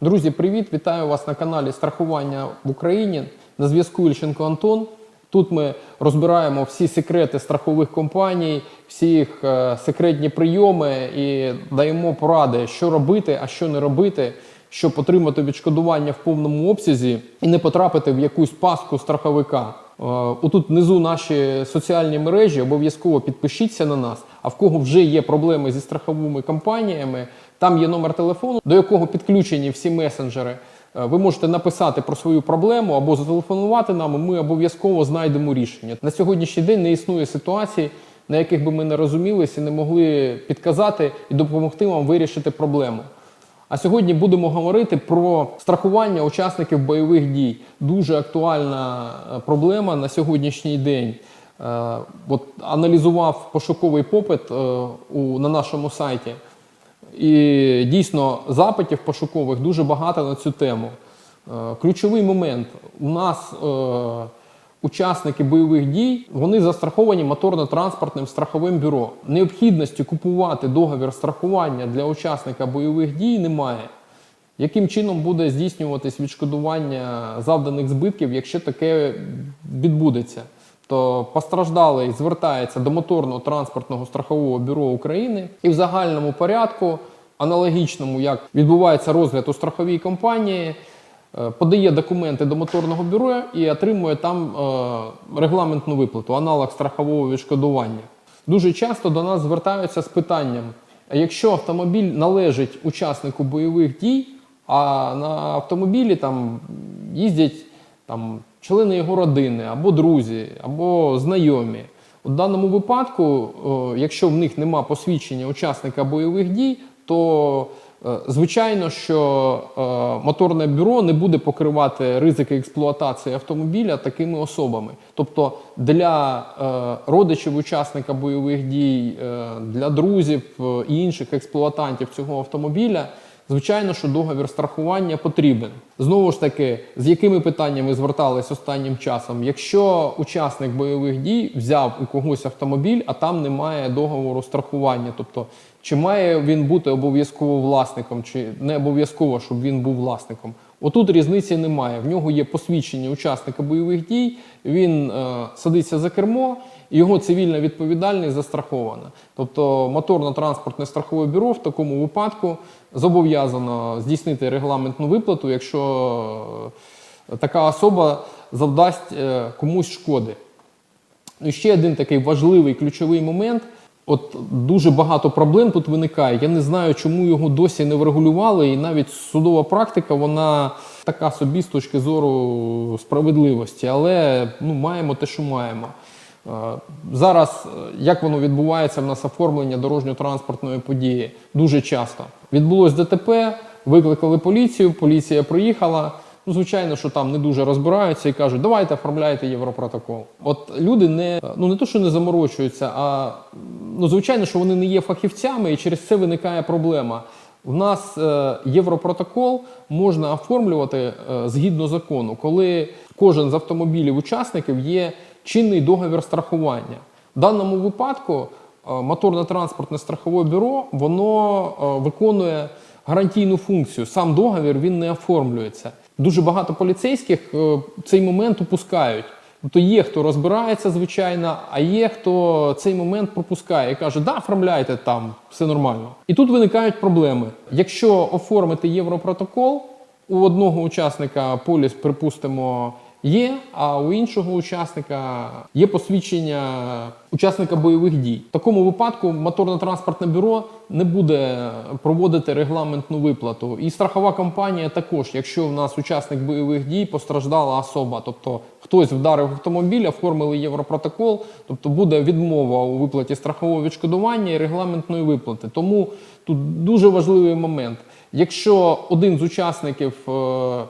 Друзі, привіт! Вітаю вас на каналі Страхування в Україні. На зв'язку Ільченко Антон. Тут ми розбираємо всі секрети страхових компаній, всі їх е, секретні прийоми і даємо поради, що робити, а що не робити, щоб отримати відшкодування в повному обсязі і не потрапити в якусь пастку страховика. Е, Отут внизу наші соціальні мережі. Обов'язково підпишіться на нас. А в кого вже є проблеми зі страховими компаніями, там є номер телефону, до якого підключені всі месенджери. Е, Ви можете написати про свою проблему або зателефонувати нам. Ми обов'язково знайдемо рішення. На сьогоднішній день не існує ситуацій, на яких би ми не розумілися не могли підказати і допомогти вам вирішити проблему. А сьогодні будемо говорити про страхування учасників бойових дій. Дуже актуальна е, проблема на сьогоднішній день. Е, От аналізував пошуковий попит на нашому сайті. І дійсно запитів пошукових дуже багато на цю тему. Е, Ключовий момент: у нас е, учасники бойових дій вони застраховані моторно-транспортним страховим бюро. Необхідності купувати договір страхування для учасника бойових дій немає. Яким чином буде здійснюватись відшкодування завданих збитків, якщо таке відбудеться? То постраждалий звертається до моторного транспортного страхового бюро України і в загальному порядку, аналогічному, як відбувається розгляд у страховій компанії, е, подає документи до моторного бюро і отримує там е, регламентну виплату, аналог страхового відшкодування. Дуже часто до нас звертаються з питанням: якщо автомобіль належить учаснику бойових дій, а на автомобілі там їздять там, члени його родини, або друзі, або знайомі. У даному випадку, якщо в них нема посвідчення учасника бойових дій, то е, звичайно, що е, моторне бюро не буде покривати ризики експлуатації автомобіля такими особами. Тобто для е, родичів учасника бойових дій, е, для друзів е, і інших експлуатантів цього автомобіля. Звичайно, що договір страхування потрібен. Знову ж таки, з якими питаннями звертались останнім часом? Якщо учасник бойових дій взяв у когось автомобіль, а там немає договору страхування, тобто чи має він бути обов'язково власником, чи не обов'язково, щоб він був власником? Отут різниці немає. В нього є посвідчення учасника бойових дій, він е, садиться за кермо, і його цивільна відповідальність застрахована. Тобто моторно-транспортне страхове бюро в такому випадку зобов'язано здійснити регламентну виплату, якщо е, така особа завдасть е, комусь шкоди. Ну, і ще один такий важливий ключовий момент. От дуже багато проблем тут виникає. Я не знаю, чому його досі не врегулювали, і навіть судова практика, вона така собі з точки зору справедливості, але ну, маємо те, що маємо. Е, Зараз е, як воно відбувається в нас оформлення дорожньо-транспортної події? Дуже часто. Відбулось ДТП, викликали поліцію, поліція приїхала. Ну, звичайно, що там не дуже розбираються і кажуть, давайте оформляйте європротокол. От люди не ну не то, що не заморочуються, а ну звичайно, що вони не є фахівцями, і через це виникає проблема. У нас е, європротокол можна оформлювати е, згідно закону, коли кожен з автомобілів учасників є чинний договір страхування. В даному випадку е, моторно-транспортне страхове бюро воно е, виконує гарантійну функцію. Сам договір він не оформлюється. Дуже багато поліцейських е, цей момент упускають. Тобто є хто розбирається, звичайно, а є хто цей момент пропускає і каже, да, оформляйте там, все нормально. І тут виникають проблеми. Якщо оформити європротокол, у одного учасника поліс, припустимо, є, а у іншого учасника є посвідчення учасника бойових дій. В такому випадку моторно-транспортне бюро не буде проводити регламентну виплату. І страхова компанія також, якщо в нас учасник бойових дій постраждала особа, тобто хтось вдарив автомобіль, оформили європротокол, тобто буде відмова у виплаті страхового відшкодування і регламентної виплати. Тому тут дуже важливий момент. Якщо один з учасників е,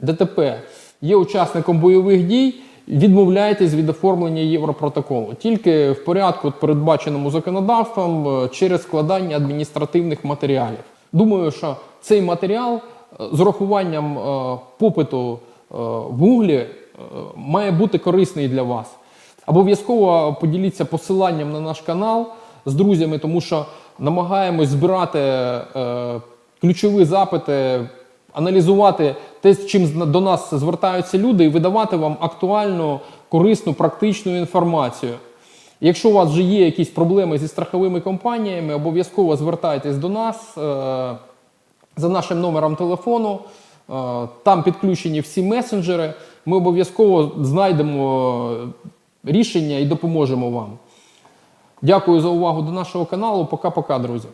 ДТП є учасником бойових дій, відмовляйтесь від оформлення європротоколу тільки в порядку, передбаченому законодавством, е, через складання адміністративних матеріалів. Думаю, що цей матеріал е, з урахуванням е, попиту в Гуглі е, має бути корисний для вас. Обов'язково поділіться посиланням на наш канал з друзями, тому що намагаємось збирати ключові запити аналізувати те, з чим до нас звертаються люди, і видавати вам актуальну, корисну, практичну інформацію. Якщо у вас вже є якісь проблеми зі страховими компаніями, обов'язково звертайтесь до нас. е, за нашим номером телефону. Е, Там підключені всі месенджери. Ми обов'язково знайдемо рішення і допоможемо вам. Дякую за увагу до нашого каналу. Пока-пока, друзі.